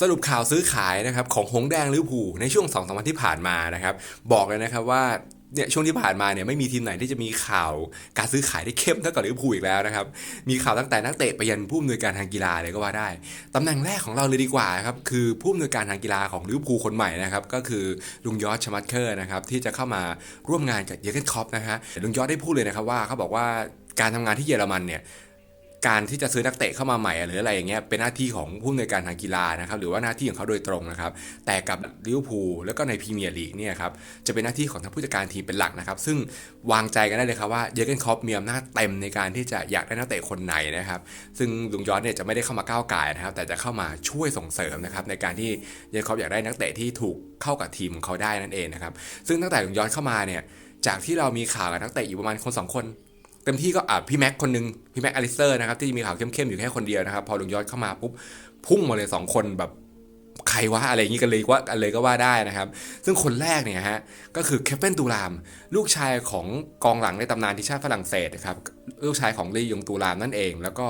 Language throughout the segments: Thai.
สรุปข่าวซื้อขายนะครับของหงแดงลิเวอร์พูลในช่วง2อสวันที่ผ่านมานะครับ บอกเลยนะครับว่าเนี่ยช่วงที่ผ่านมาเนี่ยไม่มีทีมไหนที่จะมีข่าวการซื้อขายได้เข้มเท่ากับลิเวอร์พูลอีกแล้วนะครับ มีข่าวตั้งแต่นักเตะไปยันผู้อำนวยการทางกีฬาเลยก็ว่าได้ตำแหน่งแรกของเราเลยดีกว่าครับคือผู้อำนวยการทางกีฬาของลิเวอร์พูลคนใหม่นะครับก็คือลุงยอร์ชมัตเคอร์นะครับที่จะเข้ามาร่วมงานกับเยอร์เกนคอปนะฮะลุงยอร์ได้พูดเลยนะครับว่าเขาบอกว่าการทำงานที่เยอรมันเนี่ย การที่จะซื้อนักเตะเข้ามาใหม่หรืออะไรอย่างเงี้ยเป็นหน้าที่ของผู้อำนวยการทางกีฬานะครับหรือว่าหน้าที่ของเขาโดยตรงนะครับแต่กับลิเวอร์พูลแล้วก็ในพรีเมียร์ลีกเนี่ยครับจะเป็นหน้าที่ของทางผู้จัดการทีมเป็นหลักนะครับซึ่งวางใจกันได้เลยครับว่าเยอร์เกนคล็อปมีอำนาจเต็มในการที่จะอยากได้นักเตะคนไหนนะครับซึ่งลุงยอร์ดเนี่ยจะไม่ได้เข้ามาก้าวไก่นะครับแต่จะเข้ามาช่วยส่งเสริมนะครับในการที่เยอร์เกนคล็อปอยากได้นักเตะที่ถูกเข้ากับทีมของเขาได้นั่นเองนะครับซึ่งตั้งแต่ลุงยอร์ดเข้ามาเนี่ยจากที่เรามีข่าวกับนักเตะอยู่ประมาณคนสองคน ต็มที่ก็อะพี่แม็กคนหนึงพี่แม็กอลิสเตอร์นะครับที่มีข่าวเข้มๆอยู่แค่คนเดียวนะครับพอลุงยอดเข้ามาปุ๊บพุ่งมาเลย 2 คนแบบ ใครวะอะไรอย่างนี้กันเลยว่าอะไรก็ว่าได้นะครับ ซึ่งคนแรกเนี่ยฮะก็คือเคปเปนตูราม ลูกชายของกองหลังในตำนานทีมชาติฝรั่งเศสนะครับลูกชายของลียงตูรามนั่นเอง แล้วก็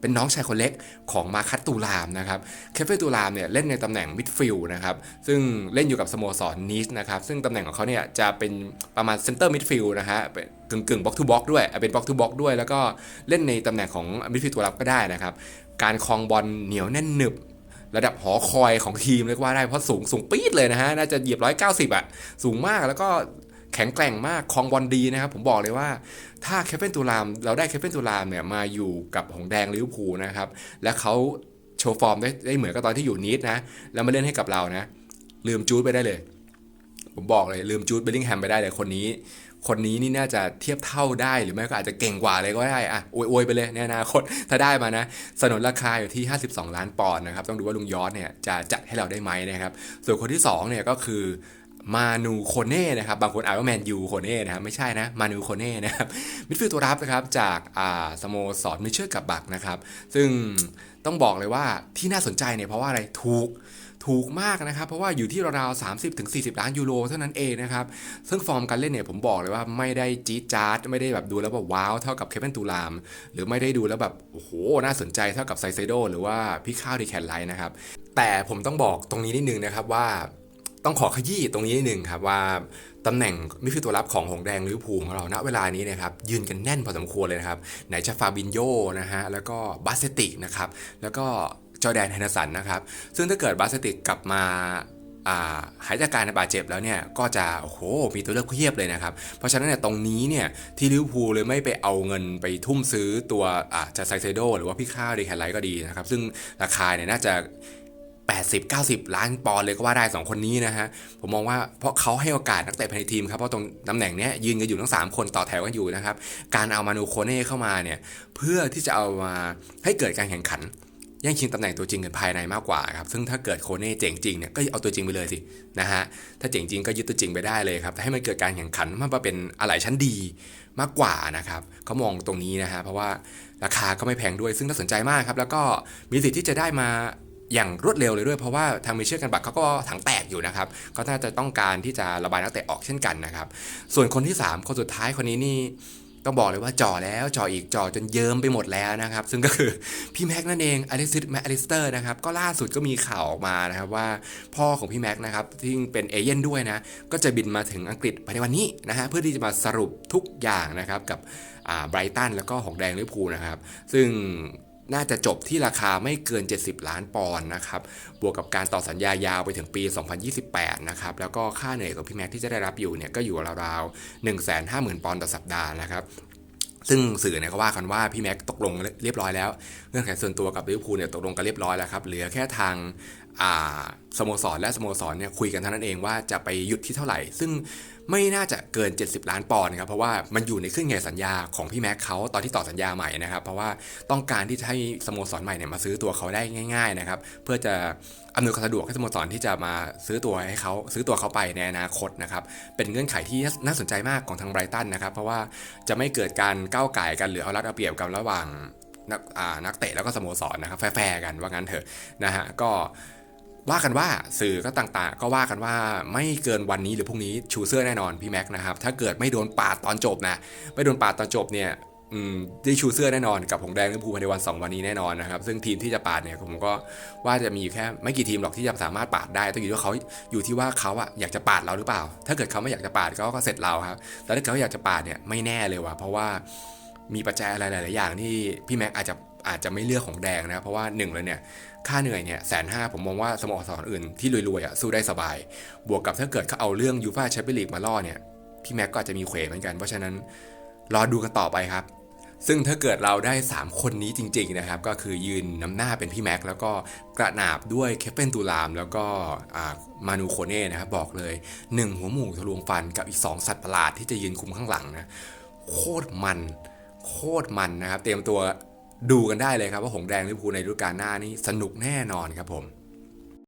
เป็นน้องชายคนเล็กของมาคัตตูรามนะครับเคปเปนตูรามเนี่ยเล่นในตำแหน่งมิดฟิลด์นะครับซึ่งเล่นอยู่กับสโมสรนีสนะครับซึ่งตำแหน่งของเขาเนี่ยจะเป็นประมาณเซนเตอร์มิดฟิลด์นะฮะเป็นกึ่งกึ่งบ็อกทูบ็อกด้วยเป็นบ็อกทูบ็อกด้วย แล้วก็เล่นในตำแหน่งของมิดฟิลด์ตัวรับก็ได้นะครับการคลองบอลเหนียวแน่นหนึบ ระดับหอคอยของทีมเรียกว่าได้เพราะสูงสูงปี๊ดเลยนะฮะ น่าจะเหยียบร้อยเก้าสิบอะสูงมากแล้วก็แข็งแกร่งมากคลองบอลดีนะครับ ผมบอกเลยว่า ถ้าเคปเปนตูราม เราได้เคปเปนตูรามเนี่ยมาอยู่กับหงแดงลิเวอร์พูลนะครับ และเขาโชว์ฟอร์มได้ได้เหมือนกับตอนที่อยู่นีดนะ แล้วมาเล่นให้กับเรานะ ลืมจูดไปได้เลย ผมบอกเลยลืมจูดเบลลิงแฮมไปได้แต่คนนี้ คนนี้นี่น่าจะเทียบเท่าได้หรือไม่ก็อาจจะเก่งกว่าเลยก็ได้อะอวยๆไปเลยในอนาคตถ้าได้มานะสนนราคาอยู่ที่ 52 ล้านปอนด์นะครับต้องดูว่าลุงยอดเนี่ยจะจัดให้เราได้ไหมนะครับ ส่วนคนที่2เนี่ยก็คือ มานูโคเน่นะครับ บางคนอ่านว่าแมนยูโคเน่นะครับไม่ใช่นะ มานูโคเน่นะครับ มิดฟิลด์ตัวรับนะครับจากอ่าสโมสรมิเชอร์กับบักนะครับ ซึ่งต้องบอกเลยว่าที่น่าสนใจเนี่ยเพราะว่าอะไรถูกถูกมากนะครับ เพราะว่าอยู่ที่ราวๆ30ถึง40ล้านยูโรเท่านั้นเองนะครับ ซึ่งฟอร์มการเล่นเนี่ยผมบอกเลยว่าไม่ได้จี๊ดจ๊าดไม่ได้แบบดูแล้วแบบว้าวเท่ากับเคปเปนตูราม หรือไม่ได้ดูแล้วแบบ โอ้โห น่าสนใจเท่ากับไซเซโดหรือว่าพี่ข้าวดีแคนไลท์นะครับ แต่ผมต้องบอกตรงนี้นิดนึงนะครับว่า ต้องขอขยี้ตรงนี้นิดนึงครับว่าตำแหน่งมิดฟิลด์ตัวรับของหงแดงลิเวอร์พูลของเราณเวลานี้นะครับยืนกันแน่นพอสมควรเลยนะครับ ไหนจะฟาบินโยนะฮะแล้วก็บาสเซตินะครับแล้วก็จอแดนแฮนสันนะครับ ซึ่งถ้าเกิดบาสเซติกกลับมาาหายจากการบาดเจ็บแล้วเนี่ยก็จะโอ้โหมีตัวเลือกเพียบเลยนะครับ เพราะฉะนั้นเนี่ยตรงนี้เนี่ยที่ลิเวอร์พูลเลยไม่ไปเอาเงินไปทุ่มซื้อตัวจะไซเซโดหรือว่าพี่ข้าวดีแคนไลท์ก็ดีนะครับ ซึ่งราคาเนี่ยน่าจะ 80 90 ล้านปอนด์เลยก็ว่าได้ 2 คนนี้นะฮะ ผมมองว่าเพราะเขาให้โอกาสนักเตะภายในทีมครับ เพราะตรงตำแหน่งเนี้ยยืนกันอยู่ทั้ง 3 คนต่อแถวกันอยู่นะครับ การเอามานูโคเน่เข้ามาเนี่ย เพื่อที่จะเอามาให้เกิดการแข่งขันแย่งชิงตำแหน่งตัวจริงกันภายในมากกว่าครับ ซึ่งถ้าเกิดโคเน่เจ๋งจริงเนี่ยก็เอาตัวจริงไปเลยสินะฮะ ถ้าเจ๋งจริงก็ยึดตัวจริงไปได้เลยครับให้มันเกิดการแข่งขันมันมาเป็นอะไรชั้นดีมากกว่านะครับเขามองตรงนี้นะฮะเพราะว่าราคาก็ไม่แพงด้วยซึ่งน่าสนใจมากครับ แล้วก็มีสิทธิ์ที่จะได้มา อย่างรวดเร็วเลยด้วยเพราะว่าทางมิเชลกันบักเขาก็ถังแตกอยู่นะครับก็น่าจะต้องการที่จะระบายนักเตะออกเช่นกันนะครับ ส่วนคนที่ 3 คนสุดท้ายคนนี้นี่ต้องบอกเลยว่าจ่อแล้วจ่ออีกจ่อจนเยิ้มไปหมดแล้วนะครับ ซึ่งก็คือพี่แม็กนั่นเองอลิซิสแมอลิสเตอร์นะครับก็ล่าสุดก็มีข่าวออกมานะครับว่าพ่อของพี่แม็กนะครับที่เป็นเอเย่นด้วยนะ ก็จะบินมาถึงอังกฤษภายในวันนี้นะฮะเพื่อที่จะมาสรุปทุกอย่างนะครับกับไบรตันแล้วก็หงแดงลิเวอร์พูลนะครับ ซึ่ง น่าจะจบที่ราคาไม่เกิน 70 ล้านปอนด์นะครับ บวกกับการต่อสัญญายาวไปถึงปี 2028 นะครับ แล้วก็ค่าเหนื่อยของพี่แม็กที่จะได้รับอยู่เนี่ยก็อยู่ราวๆ 150,000 ปอนด์ต่อสัปดาห์นะครับซึ่งสื่อเนี่ยก็ว่ากันว่าพี่แม็กตกลงเรียบร้อยแล้ว เงื่อนไขส่วนตัวกับลิเวอร์พูลเนี่ยตกลงกันเรียบร้อยแล้วครับ เหลือแค่ทางสโมสรและสโมสรเนี่ยคุยกันเท่านั้นเองว่าจะไปหยุดที่เท่าไหร่ ซึ่งไม่น่าจะเกิน 70 ล้านปอนด์ครับเพราะว่ามันอยู่ในเครึ่องไงสัญญาของพี่แม็กเขาตอนที่ต่อสัญญาใหม่นะครับเพราะว่าต้องการที่จะให้สโมสรใหม่เนี่ยมาซื้อตัวเขาได้ง่ายๆนะครับเพื่อจะอำนวยความสะดวกให้สโมสรที่จะมาซื้อตัวให้เขาซื้อตัวเขาไปในอนาคตนะครับเป็นเงื่อนไขที่น่าสนใจมากของทางไบรตันนะครับเพราะว่าจะไม่เกิดการก้าวไก่กันหรือเอารัดเอาเปรียบกันระหว่างนักเตะแล้วก็สโมสรนะครับแฟร์กันว่างั้นเถอะนะฮะก็ ว่ากันว่าสื่อก็ต่างๆ ก็ว่ากันว่าไม่เกินวันนี้หรือพรุ่งนี้ชูเสื้อแน่นอนพี่แม็กนะครับถ้าเกิดไม่โดนปาดตอนจบนะไม่โดนปาดตอนจบเนี่ยได้ชูเสื้อแน่นอนกับหงแดงลิเวอร์พูลภายในวัน 2 วันนี้แน่นอนนะครับ ซึ่งทีมที่จะปาดเนี่ยผมก็ว่าจะมีอยู่แค่ไม่กี่ทีมหรอกที่จะสามารถปาดได้ต้องอยู่ที่ว่าเขาอยู่ที่ว่าเขาอะอยากจะปาดเราหรือเปล่า ถ้าเกิดเขาไม่อยากจะปาดก็ก็เสร็จเราครับแต่ถ้าเกิดเขาอยากจะปาดเนี่ยไม่แน่เลยว่ะเพราะว่ามีปัจจัยอะไรหลาย ๆ อย่างที่พี่แม็กอาจจะ อาจจะไม่เลือกของแดงนะครับเพราะว่าหนึ่งเลยเนี่ยค่าเหนื่อยเนี่ยแสนห้าผมมองว่าสโมสรอื่นที่รวยๆอะสู้ได้สบาย บวกกับถ้าเกิดเขาเอาเรื่องยูฟ่าแชมเปี้ยนลีกมาล่อเนี่ยพี่แม็กก็อาจจะมีเขวเหมือนกัน เพราะฉะนั้นรอดูกันต่อไปครับซึ่งถ้าเกิดเราได้ 3 คนนี้จริงๆนะครับ ก็คือยืนนำหน้าเป็นพี่แม็ก แล้วก็กระหนาบด้วยเคปเปนตูลาม แล้วก็มานูโคเน่นะครับ บอกเลย 1 หัวหมูทะลวงฟันกับอีก 2 สัตว์ประหลาดที่จะยืนคุมข้างหลังนะ โคตรมัน โคตรมันนะครับ เตรียมตัว ดูกันได้เลยครับว่าหงแดงลิเวอร์พูลในฤดูกาลหน้านี้สนุกแน่นอนครับผม